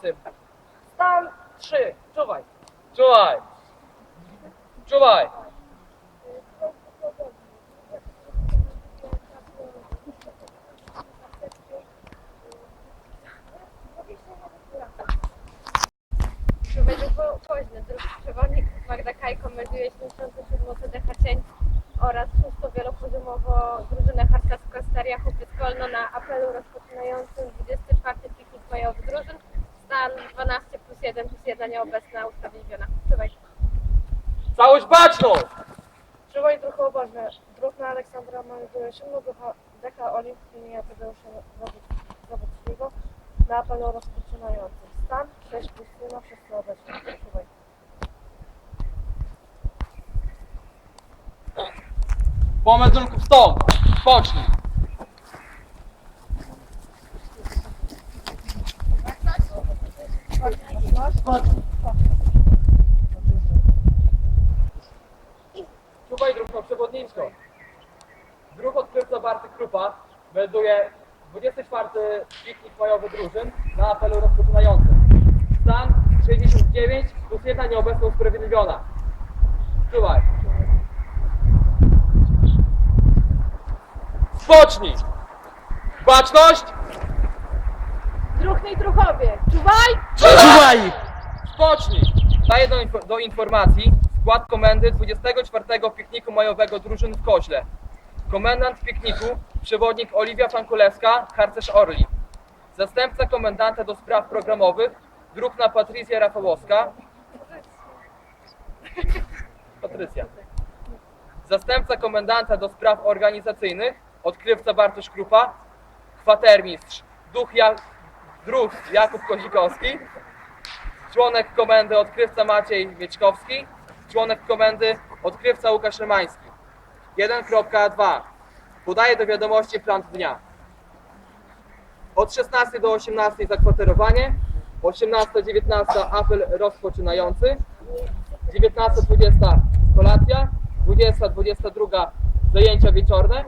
rozpoczynającym. Stan 3. Czuwaj. Czuwaj! Czuwaj! Według woźny, drugi przewodnik Magda Kajko melduje 77 CDH Cień oraz szóstą wielopoziomowo drużynę harcerska Staria Hupiec Kolno na apelu rozpoczynającym 24 piknik majowy drużyn. Stan 12 plus 1 plus 1 nieobecna usprawiedliwiona. Czuwaj. Całość baczność! Czuwaj druhu obożne. Druhna Aleksandra melduje 7 DH Olimp imienia Tadeusza Zawodskiego na apelu rozpoczynającym. Stan 6 plus 1 wszyscy obecni. Czuwaj. Po meldunku stąd! Spocznij! Czuwaj druhno przewodniczko. Druh odkrywca Bartek Krupa melduje 24 piknik majowy drużyn na apelu rozpoczynającym. Stan 69 plus 1 nieobecna usprawiedliwiona. Czuwaj. Spocznij! Baczność! Druhnej druchowie. Czuwaj! Czuwaj! Spocznij! Daję do, do informacji skład komendy 24 pikniku majowego drużyn w Koźle. Komendant pikniku, przewodnik Oliwia Pankulewska, harcerz Orli. Zastępca komendanta do spraw programowych, druhna Patrycja Rafałowska. Patrycja. Zastępca komendanta do spraw organizacyjnych, odkrywca Bartosz Krupa, kwatermistrz, duch ja, druh Jakub Kozikowski, członek komendy odkrywca Maciej Mieczkowski, członek komendy odkrywca Łukasz Rymański. 1.2 Podaje do wiadomości plan dnia. Od 16 do 18 zakwaterowanie, 18-19 apel rozpoczynający, 19-20 kolacja, 20-22 zajęcia wieczorne,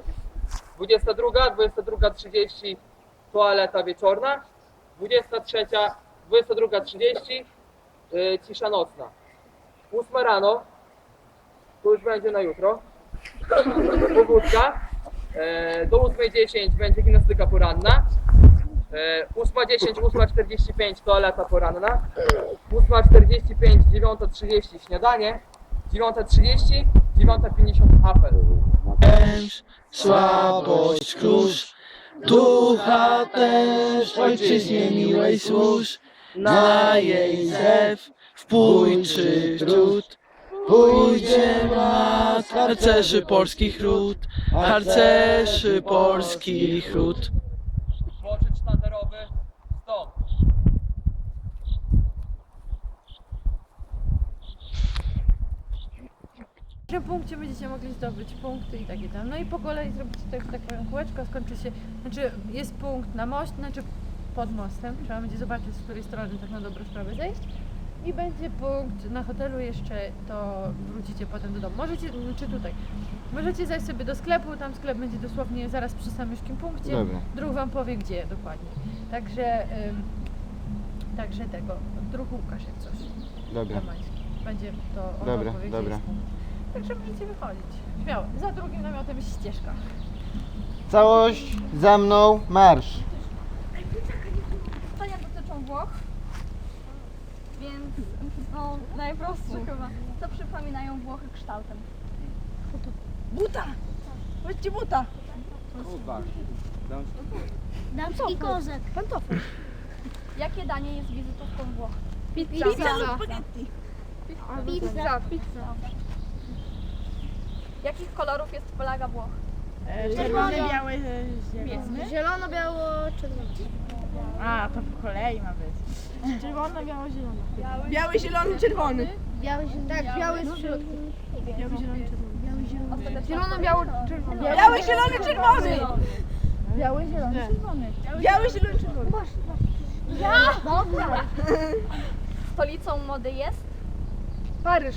22, 22.30 toaleta wieczorna, 23, 22.30 yy, cisza nocna. 8 rano, to już będzie na jutro, powódka, e, do 8.10 będzie gimnastyka poranna, e, 8.10, 8.45 toaleta poranna, 8.45, 9.30 śniadanie, 9.30, 9.50 apel. Słabość, kurz, ducha też ojczyźnie miłej służ, na jej zew wpójczy trud. Pójdzie mat harcerzy polskich ród, harcerzy polskich ród. Sztandarowy, W każdym punkcie będziecie mogli zdobyć punkty i takie tam. No i po kolei zrobicie tak, tak powiem kółeczko, skończy się, znaczy jest punkt na most, znaczy pod mostem, trzeba będzie zobaczyć z której strony tak na dobrą sprawę zejść. I będzie punkt na hotelu jeszcze, to wrócicie potem do domu. Możecie, czy tutaj, możecie zajść sobie do sklepu, tam sklep będzie dosłownie zaraz przy samiuszkim punkcie. Dobra. Druh wam powie gdzie dokładnie. Także, ym, także tego, druh Łukasz jak coś. Dobra. Będzie to on Dobra, wam powie, gdzie dobra. jest punkt. Także będziecie wychodzić. Śmiało. Za drugim namiotem jest ścieżka. Całość za mną, marsz. Pytania dotyczą Włoch, więc no najprostsze chyba. Co przypominają Włochy kształtem? Buta! Weźcie buta! Damski kozak. Pantofel. Jakie danie jest wizytówką Włoch? Pizza. Pizza. Pizza. Jakich kolorów jest flaga Włoch? Czerwony, biały, zielony. Zielono, biało, czerwono. A, to po kolei ma być. Czerwony, biało, zielony. Biały, zielony, czerwony. Biały, tak, biały z środku. Zielono, biało, czerwony. Biały, zielony, czerwony! Biały, zielony, czerwony. Biały, zielony, czerwony. Ja! Dobra. Stolicą mody jest? Paryż.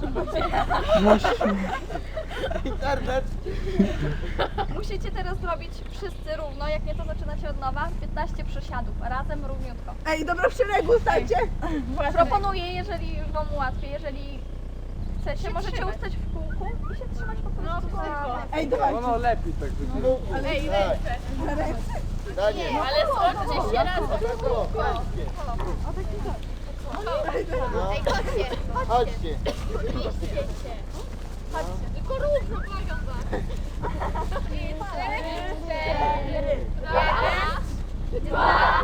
Śródziemnomorski. Musicie teraz zrobić wszyscy równo, jak nie to zaczynacie od nowa. 15 przysiadów, razem równiutko. Ej, dobra, w szeregu stańcie. Proponuję, jeżeli już wam ułatwię, jeżeli chcecie, możecie ustać w kółku i się trzymać po prostu za... Ej, dawaj. No lepiej tak Daniel, Ale skoczcie się raz. no, Ej, chodźcie. chodźcie. Tylko równo błagam was. Cztery, raz, dwa,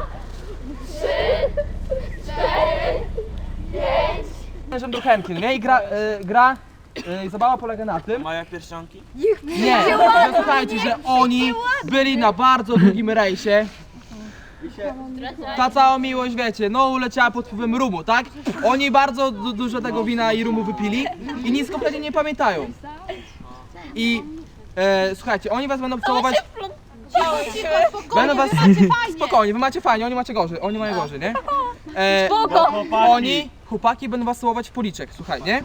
trzy, cztery, pięć. Mężem Druchenkin, nie? I gra, y, gra y, zabawa polega na tym... Mają pierścionki? Nie, słuchajcie, że oni byli na bardzo długim rejsie. Ta cała miłość, wiecie, no uleciała pod wpływem rumu, tak? Oni bardzo du dużo tego wina i rumu wypili i nic kompletnie nie pamiętają. I e, słuchajcie, oni was będą całować... Będą was... Spokojnie, wy macie fajnie, oni macie gorzej, oni mają gorzej, nie? E, oni, chłopaki, będą was całować w policzek, słuchaj, nie?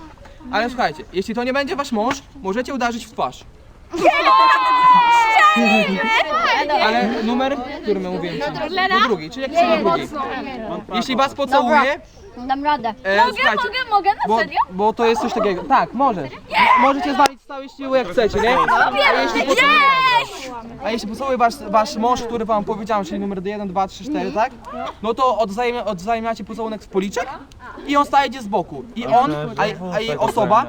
Ale słuchajcie, jeśli to nie będzie wasz mąż, możecie uderzyć w twarz. Ale numer, który my mówiłem? Do drugiej, czyli jak na drugiej. Jeśli was pocałuje, Dam radę. e, słuchajcie, Mogę, mogę, na bo, serio? bo to jest coś takiego. Tak, możesz. Możecie zwalić z całej siły jak chcecie, nie? A jeśli pocałuje, a jeśli pocałuje wasz, wasz mąż, który wam powiedziałem, czyli numer 1, 2, 3, 4, tak? No to odwzajemnia, odwzajemniacie pocałunek w policzek i on staje gdzieś z boku. I on, a, a jej osoba,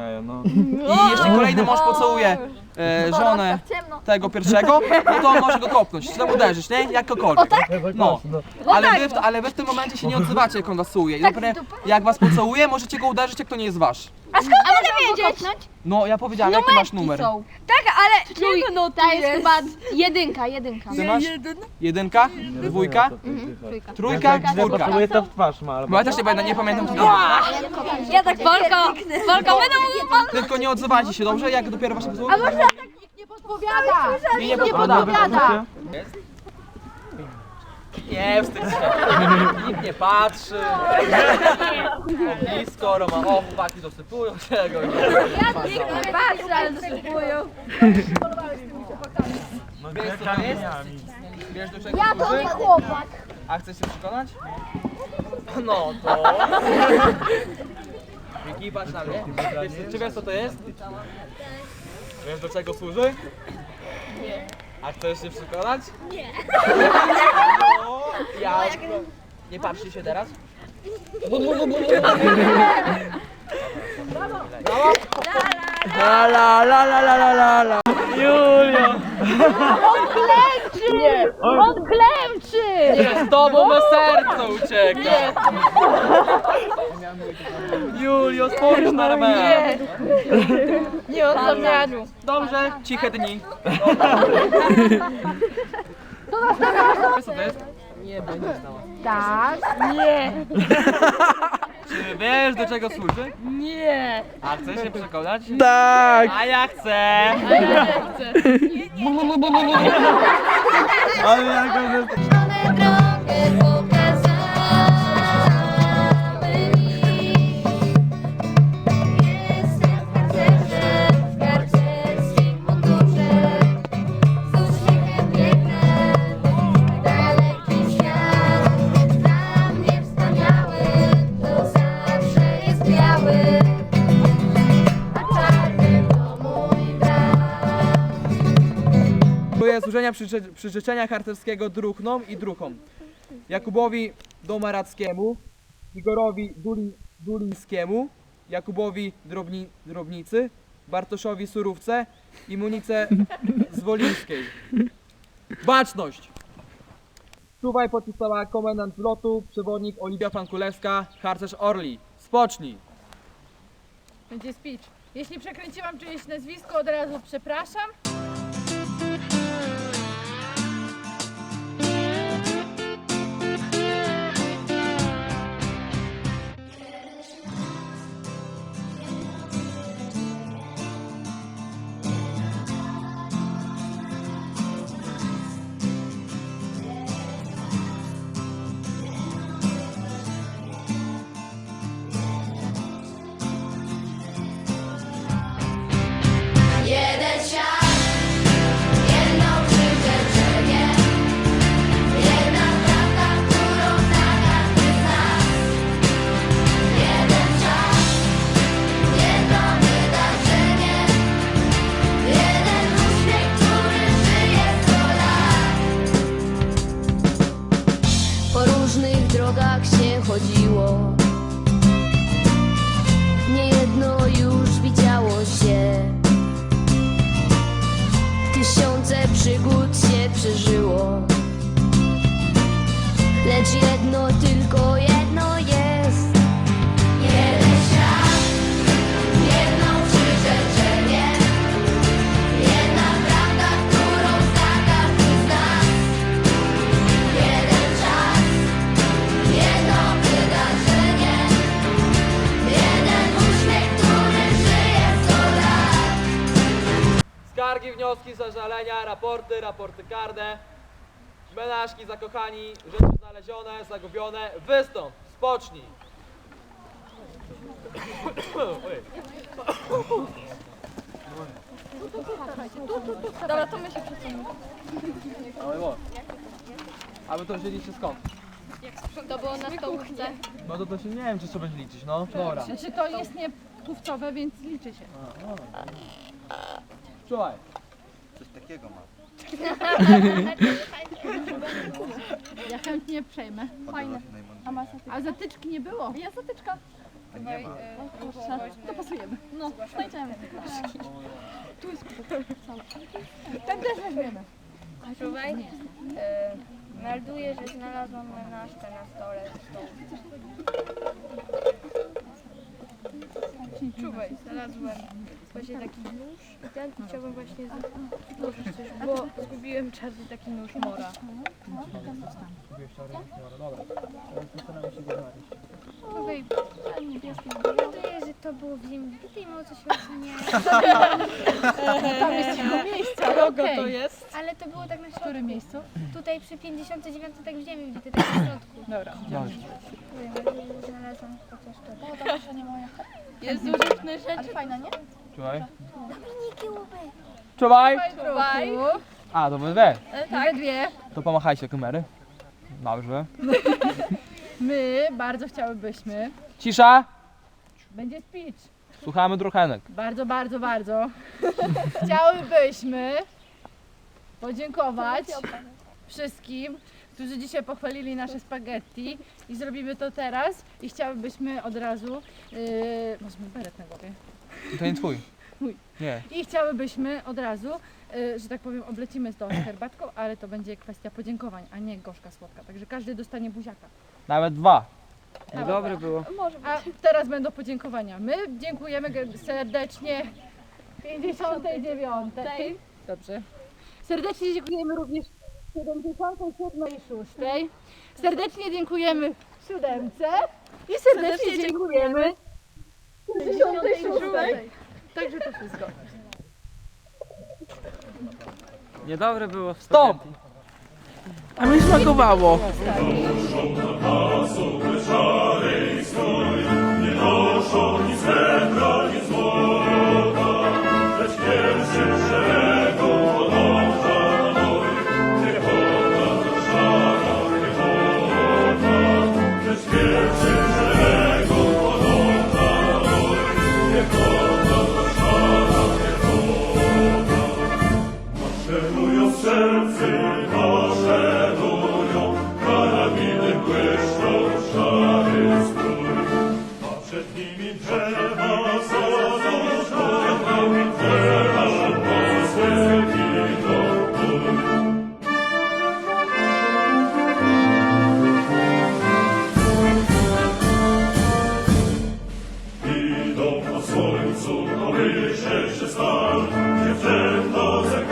i jeśli kolejny mąż pocałuje e, żonę tego pierwszego, no to on może go kopnąć, czy tam uderzyć, nie? Jakkolwiek. No. Ale wy, w, ale wy w tym momencie się nie odzywacie, jak on was całuje. I dopiero jak was pocałuje, możecie go uderzyć, jak to nie jest wasz. A skąd będę wiedzieć? No, ja powiedziałem, jaki masz numer. Tak, ale trój, ta jest chyba jedynka, jedynka. Ty masz? Jedynka? Dwójka? Trójka? Czwórka. Potrzebuję to w twarz ma. Bo ja też nie będę, nie pamiętam co to Ja tak Wolko, Wolko, będę mówił Tylko nie odzywajcie się, dobrze? Jak dopiero wasze pocałunek. Nie podpowiada. Mi nie podpowiada. Nie wstydź się. Nikt nie patrzy. O, blisko, Roma. O, chłopaki dosypują się go. Nie patrzę, ale dosypują. No, Wiesz co to jest? Wiesz do czego Ja to nie chłopak. A chcesz się przekonać? No to... Wiki, patrz na mnie. Wiesz, czy wiesz co to jest? Wiesz do czego służy? Nie. A chcesz się przekonać? Nie. No, ja... Nie patrzcie się teraz. Brawo! La la la la la la la la Julio! On klęczy! Nie, z tobą me serce ucieka! Julio, spójrz na Romeo! Nie od zamiaru. Dobrze, ciche dni. Co to jest? Nie będziesz znała. Tak? Nie. Czy wiesz do czego służy? Nie. A chcesz się przekonać? Tak! A ja chcę! Ale jaka One drogę Służenia przyże- przyrzeczenia harcerskiego druhnom i druhom. Jakubowi Domarackiemu, Igorowi Duli, Dulińskiemu, Jakubowi Drobni, Drobnicy, Bartoszowi Surówce i Munice Zwolińskiej. Baczność! Czuwaj podpisała komendant lotu, przewodnik Oliwia Fankulewska, harcerz Orli. Spocznij! Będzie speech. Jeśli przekręciłam czyjeś nazwisko, od razu przepraszam. Zażalenia, raporty, raporty karne, menażki, zakochani, rzeczy znalezione, zagubione. Wystąp! Spocznij! Dobra, to my się przesunemy. Ale bo. A wy to wzięliście skąd? To było na stołówce. No to, to się nie wiem, czy trzeba liczyć, no. Dobra. Znaczy to jest nie pówcowe, więc liczy się. Czuwaj. Ja chętnie przejmę. Fajne. A masz A zatyczki nie było. Ja zatyczka. Kurczę, to pasujemy. No, znajdziemy. Tu jest Ten też weźmiemy. Czuwaj. melduję, że znalazłam menażkę na stole. Czuwaj, znalazłem właśnie taki nóż i ten chciałbym właśnie złożyć coś, bo zgubiłem czarny taki nóż mora. Czuwej, Melduję, że to było w ziemi bitej, może coś właśnie nie... Tam jest miejsce, ale okej. to jest? Ale to było tak na W środku. którym miejscu? Tutaj przy 59 tak w ziemi bity, tak na środku. Dobra. Znalazłam chociaż to. O, to proszę nie moja. Jest użytne Ale fajna, nie? Czuwaj. Dominiki łupy. Czuwaj! Czuwaj. A, to wy dwie. Tak. dwie. To pomachajcie kamery. Dobrze. My bardzo chciałybyśmy. Cisza! Będzie speech. Słuchamy druchenek. Bardzo, bardzo, bardzo. Chciałybyśmy podziękować wszystkim, którzy dzisiaj pochwalili nasze spaghetti i zrobimy to teraz i chciałybyśmy od razu, yy, masz beret na głowie, To nie twój. Mój. Nie. i chciałybyśmy od razu, yy, że tak powiem, oblecimy stoł herbatką, ale to będzie kwestia podziękowań, a nie gorzka słodka, także każdy dostanie buziaka. Nawet dwa. Dobre było. Może A teraz będą podziękowania. My dziękujemy serdecznie 59. Dobrze. Serdecznie dziękujemy również 77 i 6. Serdecznie dziękujemy siódemce i serdecznie dziękujemy 66. Także to wszystko. Niedobre było Stop! A mi smakowało. Maszerują Ще стан, дівчинка,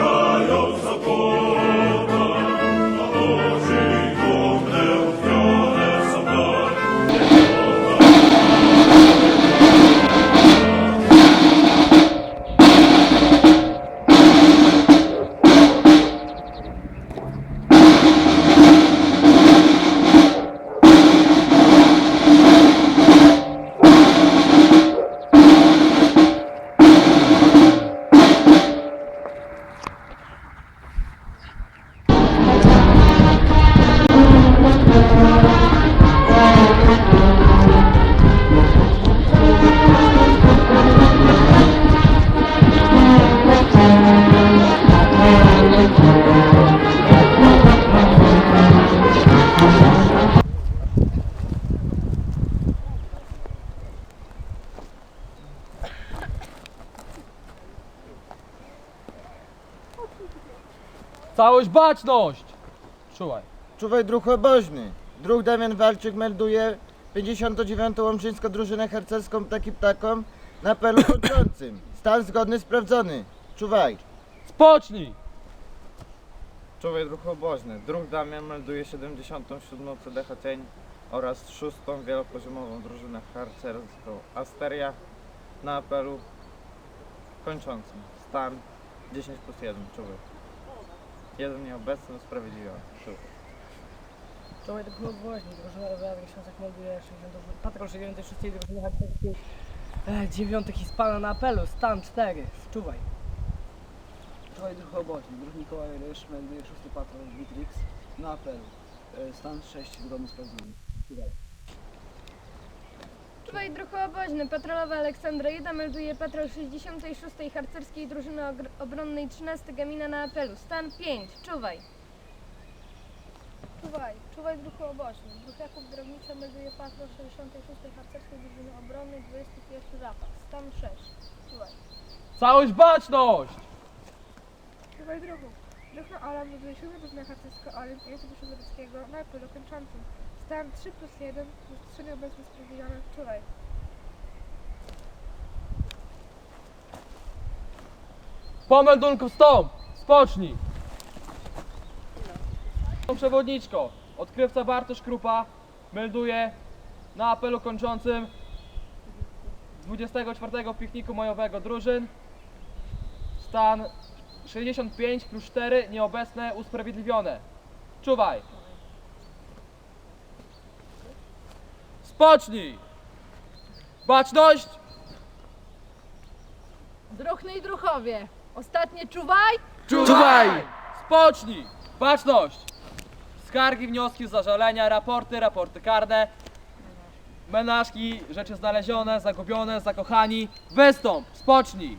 Całość baczność! Czułaj. Czuwaj druh oboźny. Druh Damian Walczyk melduje 59. Łomżyńską Drużynę Harcerską Ptaki Ptakom na apelu kończącym. Stan zgodny sprawdzony. Czuwaj. Spocznij! Czuwaj druh oboźny. Druh Damian melduje 77. CDH Cień oraz 6. wielopoziomową drużynę harcerską Asteria na apelu kończącym. Stan 10 plus 1. Czuwaj. Jeden nieobecny, usprawiedliwiony. Czuwaj. Czołaj do klubu woźni, drużyna Rowerowa Książek melduje 60. Patrol 66. drużyny harcerskiej e, 9. Hiszpana na apelu, stan 4, wczuwaj. Czuwaj druh oboźny. Druh Mikołaj Rysz melduje 6 patrol Witrix na apelu. E, Stan 6 zgodny sprawdzony. Czuwaj. Czuwaj druhu oboźny. Patrolowa Aleksandra Jeda melduje patrol 66. harcerskiej drużyny obronnej 13 Gamina na apelu. Stan 5. Czuwaj. Czuwaj, czuwaj druhu oboźny. Druh Jakub Drobnicza melduje patrol 66. harcerskiej drużyny obronnej 21 zapach. Stan 6. Czuwaj. Całość baczność! Czuwaj druhu. Druh na Ola melduje 7 drużyna harcerska Olimp Jezusa Szyberyckiego na apelu kończącym. Stan 3 plus 1 plus 3 nieobecne sprawdziane. Czuwaj. Po meldunku wstąp! Spocznij! Przewodniczko, odkrywca Bartosz Krupa melduje na apelu kończącym 24 pikniku majowego drużyn stan 65 plus 4 nieobecne usprawiedliwione. Czuwaj! Spocznij! Baczność! Druchny i druchowie. Ostatnie czuwaj! Czuwaj! Spocznij! Baczność! Skargi, wnioski, zażalenia, raporty, raporty karne, menażki, rzeczy znalezione, zagubione, zakochani. Wystąp! Spocznij!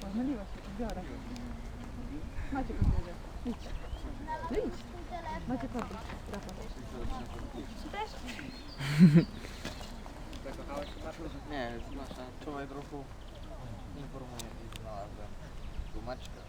Pomyliłaś się, biorę. Macie podwórze. Idź. No idź. Macie. Nie, znaczy, czuwaj druhu. Informuję, że znalazłem tłumaczkę.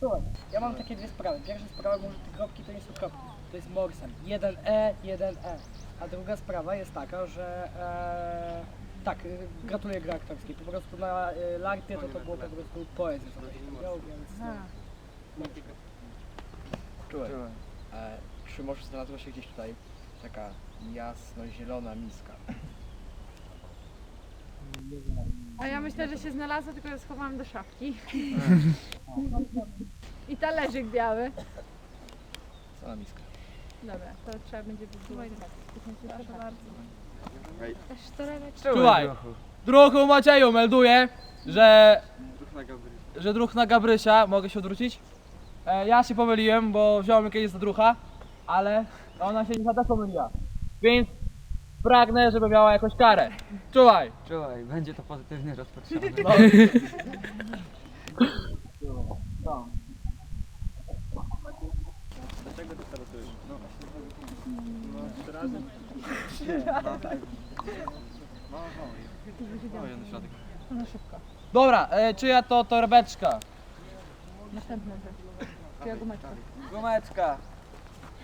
Słuchaj, ja mam takie dwie sprawy. Pierwsza sprawa, może te kropki to nie są kropki, to jest morsem. 1E, 1E. A druga sprawa jest taka, że e, tak, y, gratuluję gry aktorskiej. Po prostu na y, larpie to to było po prostu poezja, co się działo, więc... Czuwaj. E, czy może znalazła się gdzieś tutaj taka jasno-zielona miska? A ja myślę, że się znalazła, tylko ją schowałam do szafki. I talerzyk biały. Cała miska. Dobra, to trzeba będzie wybudować. Proszę bardzo. Czuwaj! Druhu Macieju melduje, że... Że druh na Gabrysia. Mogę się odwrócić? E, ja się pomyliłem, bo wziąłem kiedyś za drucha, ale ona się nie też pomyliła. Więc pragnę, żeby miała jakąś karę. Czuwaj! Czuwaj, będzie to pozytywnie rozpatrzone. Dlaczego ty startujesz? No właśnie. No, trzy razy? No, tak. No, no, no, jeden środek. No szybko. Dobra, e, czyja to torebeczka? Następna rzecz. Czyja gumeczka? Gumeczka. Do hymnu. Potem po hymnu.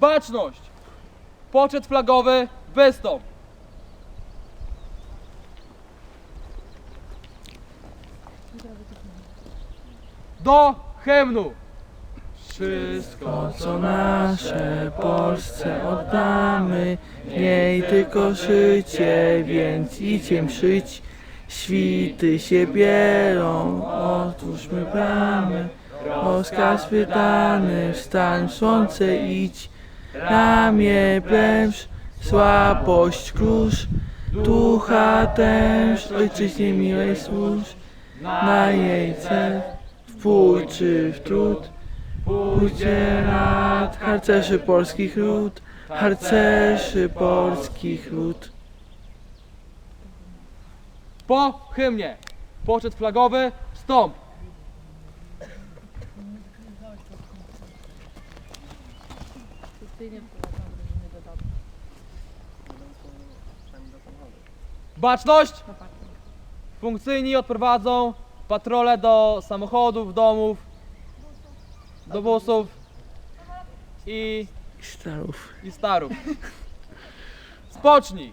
Baczność! Poczet flagowy, wystąp! Do hymnu! Wszystko co nasze Polsce oddamy, jej tylko życie, więc idźcie szyć. Świty się bierą, otwórzmy bramy, rozkaz wydany, wstań słońce idź, ramię plęż, słabość krusz, ducha tęż, ojczyźnie miłej służ, na jej cel wpój czy w trud. Pójdzie nad harcerzy polskich ród, harcerzy polskich ród. Po hymnie! Poczet flagowy, wstąp! Baczność! Funkcyjni odprowadzą patrole do samochodów, domów, do busów i, Starów. i starów. Spocznij!